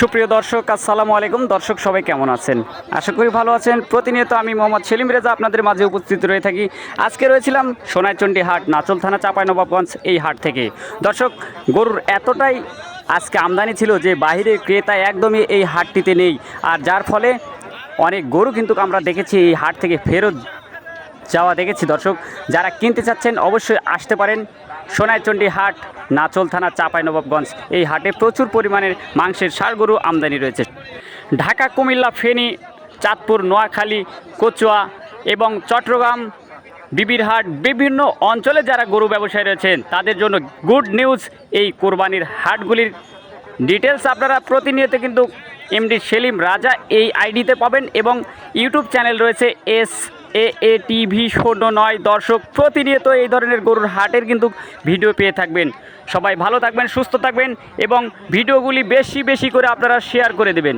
সুপ্রিয় দর্শক, আসসালামু আলাইকুম। দর্শক, সবাই কেমন আছেন? আশা করি ভালো আছেন। প্রতিনিয়ত আমি মোহাম্মদ সেলিম রেজা আপনাদের মাঝে উপস্থিত রয়ে থাকি। আজকে রয়েছিলাম সোনাইচন্ডী হাট, নাচল থানা, চাঁপাইনবাবগঞ্জ এই হাট থেকে। দর্শক, গরুর এতটাই আজকে আমদানি ছিল যে বাহিরের ক্রেতা একদমই এই হাটটিতে নেই। আর যার ফলে অনেক গরু কিন্তু আমরা দেখেছি এই হাট থেকে ফেরত যাওয়া দেখেছি। দর্শক, যারা কিনতে চাচ্ছেন অবশ্যই আসতে পারেন সোনাইচন্ডী হাট, নাচল থানা চাঁপাইনবাবগঞ্জ এই হাটে প্রচুর পরিমাণের মাংসের গরু আমদানি রয়েছে। ঢাকা, কুমিল্লা, ফেনী, চাঁদপুর, নোয়াখালী, কচুয়া এবং চট্টগ্রাম বিবিরহাট বিভিন্ন অঞ্চলে যারা গরু ব্যবসায়ী রয়েছেন, তাদের জন্য গুড নিউজ এই কোরবানির হাটগুলির ডিটেলস আপনারা প্রতিনিয়ত কিন্তু এমডি সেলিম রাজা এই আইডিতে পাবেন এবং ইউটিউব চ্যানেল রয়েছে এস এ এ টিভি শূন্য নয়। দর্শক, প্রতিনিয়ত এই ধরনের গরুর হাটের কিন্তু ভিডিও পেয়ে থাকবেন। সবাই ভালো থাকবেন, সুস্থ থাকবেন এবং ভিডিওগুলি বেশি বেশি করে আপনারা শেয়ার করে দেবেন।